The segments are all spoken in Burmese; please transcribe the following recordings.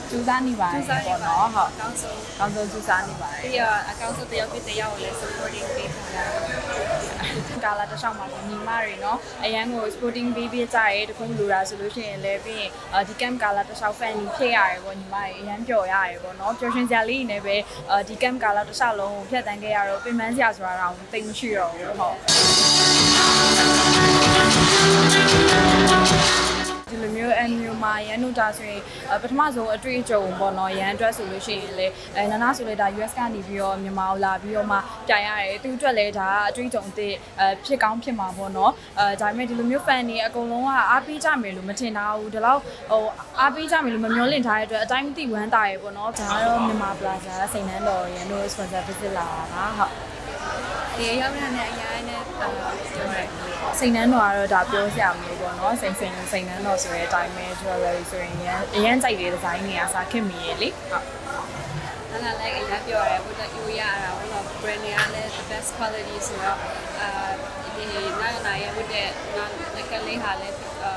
ကြိုးစားနေပါတ ကျူ ယ် းစားနေ ပေါ့ ပါ နော်ဟုတ် အကောင်းဆုံး ကောင်းဆုံးကြိုးစားနေပါတယ် ပြီးတော့အကောင်းဆုံးတယောက်ပြီးတယောက်ကိုလည်း supporting ပေးထားတာ ကာလာတစ်လျှောက်မှာပေါ့ညီမတွေเนาะအရန်ကို sporting baby ကြရဲတခုလူတာဆိုလို့ရှိရင်လည်းပြီးရင်အာဒီ camp ကာလာတစ်လျှောက် fan ကြီးဖြစ်ရတယ်ပေါ့ညီမတွေအရန်ပျော်ရတယ်ပေါ့เนาะပျော်ရွှင်စရာလေးနေပဲအာဒီ camp ကာလာတစ်လျှောက်လုံးကိုဖျက်တမ်းခဲ့ရတော့ပြင်ပန်းစရာဆိုတာတော့သိမမရှိတော့ဘူးဟုတ် ဒီလိုမျိုးအမျိုးမှာရန်တို့ဒါဆိုရင်အပထမဆုံးအတွေ့အကြုံပေါ့နော်ရန်အတွက်ဆိုလို့ရှိရင်လေအဲနာနာဆိုလေဒါ US ကနေပြီးတော့မြန်မာကိုလာပြီးတော့မှပြိုင်ရတယ်သူအတွက်လည်းဒါအတွေ့အကြုံအသစ်အဲဖြစ်ကောင်းဖြစ်မှာပေါ့နော်အဲဒါပေမဲ့ဒီလိုမျိုး fan တွေအကုန်လုံးကအားပေးကြမယ်လို့မထင်တာဘူးဒီလောက်ဟိုအားပေးကြမယ်လို့မမျှော်လင့်ထားတဲ့အတွက်အတိုင်းမသိဝမ်းသာရေပေါ့နော်ဒါကတော့မြန်မာ plaza စိန်နှန်းတော်ရန်တို့ sponsor visit လာတာဟုတ်ဒီရောက်ရတဲ့အရာနဲ့အာပြောရဲ စိန်နှန်းတော်ကတော့ဒါပြောစရာမလိုပေါ့နော်စိန်စိန်စိန်နှန်းတော်ဆိုတဲ့အတိုင်းပဲ jewelry ဆိုရင်ရန်အရန်ကြိုက်တဲ့ဒီဇိုင်းတွေကစားခင်မီရေလေဟုတ်နာနာလည်းအရင်ပြောရဲဘုဒ္ဓယူရတာဘုရား brand တွေကလည်း the best quality ဆိုတော့အာဒီနာနာရဲ့ဘုဒ္ဓနာလက်ကလေးဟာလည်းအာ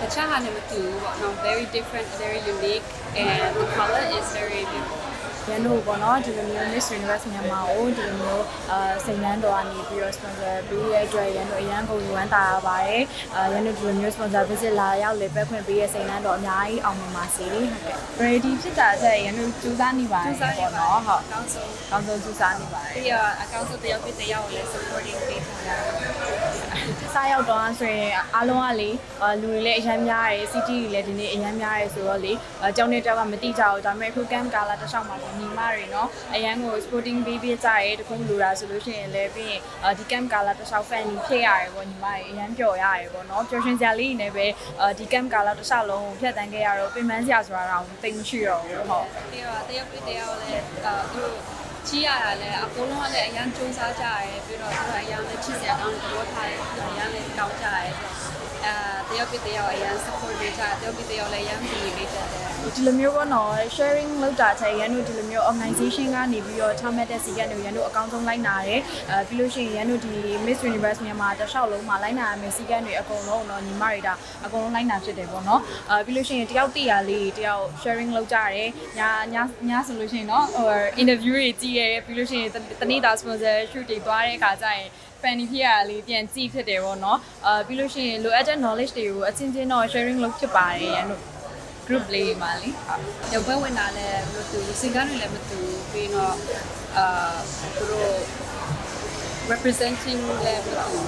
တခြားဟာနဲ့မတူဘူးပေါ့နော် very different very unique and the color is very beautiful ရန်တို့ပေါ့နော်ဒီလိုမျိုး Miss Universe မြန်မာကိုဒီလိုမျိုးအာစိန်နှန်းတော်ကနေပြီးတော့ sponsor ပေးရတဲ့အတွက်ရန်တို့အရန်ကုန်ယူဝမ်းတာရပါတယ်အာရန်တို့ဒီလိုမျိုး sponsor visit လာရောက်လေပတ်ခွင့်ပေးရစိန်နှန်းတော်အများကြီးအောင်မြင်ပါစေဟုတ်ကဲ့ ready ဖြစ်တာတဲ့ရန်တို့စူးစမ်းနေပါတကျူးယ်စားနေပေါ့ပါနော်ဟုတ်အကောင်းဆုံးကောင်းဆုံးစူးစမ်းနေပါတယ်ပြီးတော့အကောင်းဆုံးတယောက်ပြီးတယောက်ကိုလည်း supporting ပေးထားတာ စားရောက်တော့ဆိုရင်အားလုံးကလေအာလူတွေလည်းအများများရယ် city တွေလည်းဒီနေ့အများများရယ်ဆိုတော့လေအကြောင်းနဲ့တောက်ကမတိကြဘူးဒါပေမဲ့အခု camp ကာလာတစ်လျှောက်မှာဆိုညီမတွေနော်အရန်ကို sporting baby ကြရဲတခုလူတာဆိုလို့ရှိရင်လည်းပြီးရင်အာဒီ camp ကာလာတစ်လျှောက် fan ကြီးဖြစ်ရတယ်ပေါ့ညီမတွေအရန်ပျော်ရတယ်ပေါ့နော်ပျော်ရွှင်စရာလေးနေပဲအာဒီ camp ကာလာတစ်လျှောက်လုံးကိုဖျက်တမ်းခဲ့ရတော့ပြင်ပန်းစရာဆိုတာတော့သိမမရှိတော့ဘူးဟုတ်ပြီးတော့တယောက်ပြီးတယောက်လည်းအာသူတို့ ချီးရတာလည်းအကုန်လုံးကလည်းအရန်စူးစမ်းကြရဲပြီးတော့သူကအရန်လည်းချစ်စရာကောင်းတဲ့သဘောထားတယ်အရန်လည်းကောင်းကြရဲအဲတယောက်ပြီးတယောက်အရန် support ပေးကြတယောက်ပြီးတယောက်လည်းအရန်ပြီးပေးကြတယ် ဒီလိုမျိုးပေါ့နော် sharing လုပ်တာချက်ရန်တို့ဒီလိုမျိုး organization ကနေပြီးတော့ Thomas တဲ့စီကတ်တို့ရန်တို့အကောင်းဆုံးလိုက်နာတယ်အဲပြီးလို့ရှိရင်ရန်တို့ဒီ Miss Universe မြန်မာတစ်လျှောက်လုံးမှာလိုက်နာရမယ့်စီကတ်တွေအကုန်လုံးတော့ညီမတွေဒါအကုန်လုံးလိုက်နာဖြစ်တယ်ပေါ့နော်အဲပြီးလို့ရှိရင်တယောက်တရာလေးတယောက် sharing လုပ်ကြတယ်ညာညာညာဆိုလို့ရှိရင်နော်ဟို interview တွေကြည့်ရဲပြီးလို့ရှိရင်တနေ့တာ sponsor shoot တွေသွားတဲ့အခါကျရင်ဖန်ဒီဖြစ်ရလေးပြန်ကြည့်ဖြစ်တယ်ပေါ့နော်အာပြီးလို့ရှိရင်လိုအပ်တဲ့ knowledge တွေကိုအချင်းချင်းတော့ sharing လုပ်ဖြစ်ပါတယ်ရန်တို့ group လေးမှာလीဟုတ်ရုပ်ပွဲဝင်တာလည်းမတူစင်ကားတွေလည်းမတူပြီးတော့အာသူတို့ representing လည်းမတူ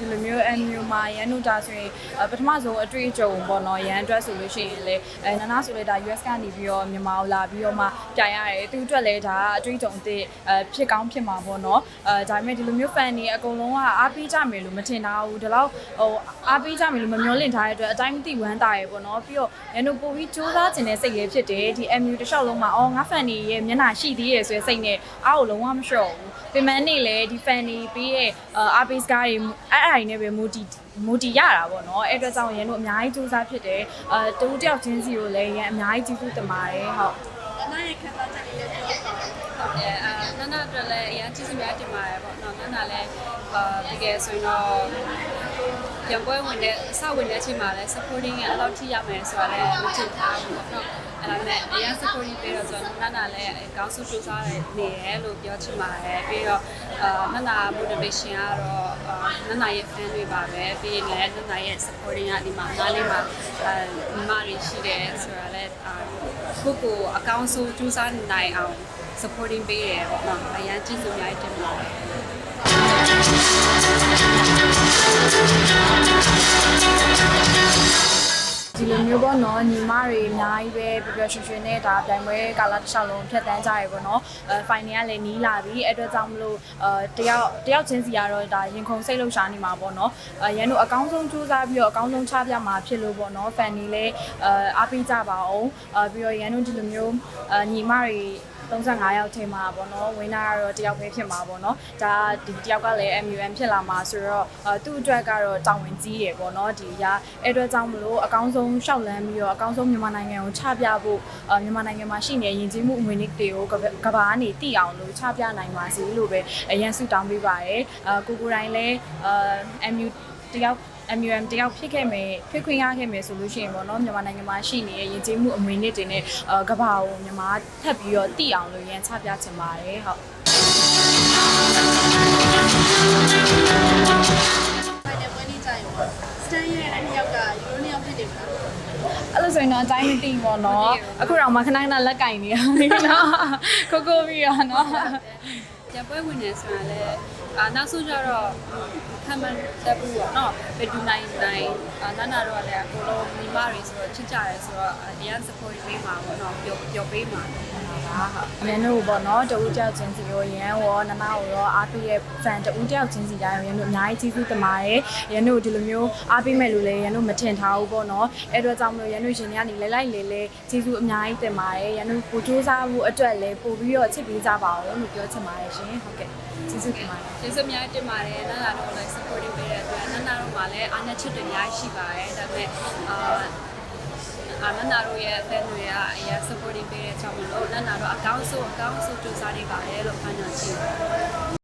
ဒီလိုမျိုးအမျိုးမှာရန်တို့ဒါဆိုရင်အပထမဆုံးအတွေ့အကြုံပေါ့နော်ရန်အတွက်ဆိုလို့ရှိရင်လေအဲနာနာဆိုလေဒါ US ကနေပြီးတော့မြန်မာကိုလာပြီးတော့မှပြိုင်ရတယ်သူအတွက်လည်းဒါအတွေ့အကြုံအသစ်အဲဖြစ်ကောင်းဖြစ်မှာပေါ့နော်အဲဒါပေမဲ့ဒီလိုမျိုး fan တွေအကုန်လုံးကအားပေးကြမယ်လို့မထင်တာဘူးဒီလောက်ဟိုအားပေးကြမယ်လို့မမျှော်လင့်ထားတဲ့အတွက်အတိုင်းမသိဝမ်းသာရေပေါ့နော်ပြီးတော့ရန်တို့ပို့ပြီးစူးစမ်းကျင်တဲ့စိတ်လေးဖြစ်တယ်ဒီ MU တစ်လျှောက်လုံးမှာအော်ငါ fan တွေရဲ့မျက်နှာရှိသေးရဲ့ဆိုတဲ့စိတ်နဲ့အားကိုလုံးဝမလျှော့ဘူးပင်မနေလေဒီ fan တွေပြီးရဲ့အားပေးစကားတွေအဲ့အဲ့တွေနဲ့ပဲ motive မူတီရတာပေါ့နော်အဲ့အတွက်ကြောင့်ရန်တို့အများကြီးစူးစမ်းဖြစ်တယ်အဲတူတယောက်ချင်းစီကိုလည်းရန်အများကြီးကျေးဇူးတင်ပါတယ်ဟုတ်နားရဲ့ခံစားချက်လေးလည်းပြောပါဟုတ်တယ်အာနာနာအတွက်လည်းအရင်ချစ်စများတင်ပါတယ်ပေါ့နော်နာနာလည်းအာတကယ်ဆိုရင်တော့ရပွဲဝင်တဲ့အစဝင်တဲ့အချိန်မှာလည်း supporting ရဲ့အလောက်ထိရမယ်ဆိုတာလည်းမထင်ထားဘူးပေါ့နော် အဲ့ဒါနဲ့အရင် supporting ပေးတော့ဆိုတော့နာနာလည်းကောင်းစုစူးစမ်းနေတယ်လို့ပြောချင်ပါတယ်ပြီးတော့အာနာနာ motivation ကတော့အာနာနာရဲ့ fan တွေပါပဲပြီးရင်လည်းနာနာရဲ့ supporting ကဒီမှာနားလေးမှာအာညီမတွေရှိတယ်ဆိုတာလည်းအာကိုကိုအကောင်းဆုံးကြိုးစားနိုင်အောင် supporting ပေးတယ်ပေါ့နော်အရင်ကြည့်စုံရိုက်တင်ပါတယ်ဒီလို မျိုးပေါ့နော်ညီမတွေအများကြီးပဲပျော်ပျော်ရွှင်ရွှင်နဲ့ဒါပြိုင်ပွဲကာလတစ်လျှောက်လုံးဖြတ်တန်းကြရပေါ့နော်အဲ final ကလည်းနီးလာပြီအဲ့အတွက်ကြောင့်မလို့အဲတယောက်တယောက်ချင်းစီကတော့ဒါရင်ခုန်စိတ်လှုပ်ရှားနေမှာပေါ့နော်အဲရန်တို့အကောင်းဆုံးစူးစမ်းပြီးတော့အကောင်းဆုံးချပြမှာဖြစ်လို့ပေါ့နော် fan တွေလည်းအဲအားပေးကြပါအောင်အဲပြီးတော့ရန်တို့ဒီလိုမျိုးအဲညီမတွေ 35ရောက်ချိန်မှာပေါ့နော်ဝင်းနာကတော့တယောက်ပဲဖြစ်မှာပေါ့နော်ဒါဒီတယောက်ကလည်း MUM ဖြစ်လာမှာဆိုတော့အဲသူ့အတွက်ကတော့တောင်းဝင်ကြီးရယ်ပေါ့နော်ဒီရအဲ့အတွက်ကြောင့်မလို့အကောင်းဆုံးရှောက်လန်းပြီးတော့အကောင်းဆုံးမြန်မာနိုင်ငံကိုချပြဖို့အဲမြန်မာနိုင်ငံမှာရှိနေတဲ့ယဉ်ကျေးမှုအမွေအနှစ်တွေကိုကကဘာကနေတည်အောင်လို့ချပြနိုင်ပါစေလို့ပဲအရင်ဆုတောင်းပေးပါရယ်အဲကိုကိုတိုင်းလည်းအဲ MU တယောက် MUM တယောက်ဖြစ်ခဲ့မယ်ဖြစ်ခွင့်ရခဲ့မယ်ဆိုလို့ရှိရင်ပေါ့နော်မြန်မာနိုင်ငံမှာရှိနေတဲ့ယဉ်ကျေးမှုအမွေအနှစ်တွေနဲ့အဲကဘာကိုမြန်မာထပ်ပြီးတော့တည်အောင်လို့ရန်ချပြချင်ပါတယ်ဟုတ်ဖိုင်နယ်ပွဲနေ့ကြရင်ပေါ့စတန်ရဲ့အဲ့ဒီယောက်ကယူရိုနီယောက်ဖြစ်နေမလားအဲ့လိုဆိုရင်တော့အတိုင်းမသိဘူးပေါ့နော်အခုတော့မှခဏခဏလက်ကင်နေရတယ်နော်ကိုကိုပြီးတော့နော်ပြန်ပွဲဝင်နေဆိုတာလည်း အာနောက်ဆုံးကျတော့ခံမှန်းတက်ဘူးပေါ့နော်ဘယ်သူနိုင်နိုင်အာနာနာတော့လည်းအကုန်လုံးမိမတွေဆိုတော့ချစ်ကြရဲဆိုတော့အရန် support ပေးမှာပေါ့နော်ပျော်ပျော်ပေးမှာ ပါဟုတ်ရန်တို့ပေါ့နော်တဦးတယောက်ချင်းစီရောရန်ရောနမကိုရောအားပေးရဲ့ fan တဦးတယောက်ချင်းစီတိုင်းရောရန်တို့အများကြီးကျေးဇူးတင်ပါတယ်ရန်တို့ဒီလိုမျိုးအားပေးမဲ့လူလည်းရန်တို့မထင်ထားဘူးပေါ့နော်အဲ့တော့ကြောင့်မလို့ရန်တို့ရှင်ကနေလဲလိုက်လေလဲကျေးဇူးအများကြီးတင်ပါတယ်ရန်တို့ကိုစူးစမ်းဖို့အတွက်လည်းပို့ပြီးတော့ချစ်ပေးကြပါဦးလို့ပြောချင်ပါတယ်ရှင်ဟုတ်ကဲ့ကျေးဇူးတင်ပါတယ်ကျေးဇူးအများကြီးတင်ပါတယ်နာနာတို့လည်း supporting ပေးတဲ့အတွက်နာနာတို့မှလည်းအားနဲ့ချစ်တွေအများကြီးရှိပါတယ်ဒါပေမဲ့အာ အာနာနာတို့ရဲ့ fan တွေကအရင် supporting ပေးတဲ့အကြောင်းမလို့နာနာတို့အကောင်းဆုံးအကောင်းဆုံးကြိုးစားနေပါတယ်လို့ဖန်တီးချင်ပါတယ်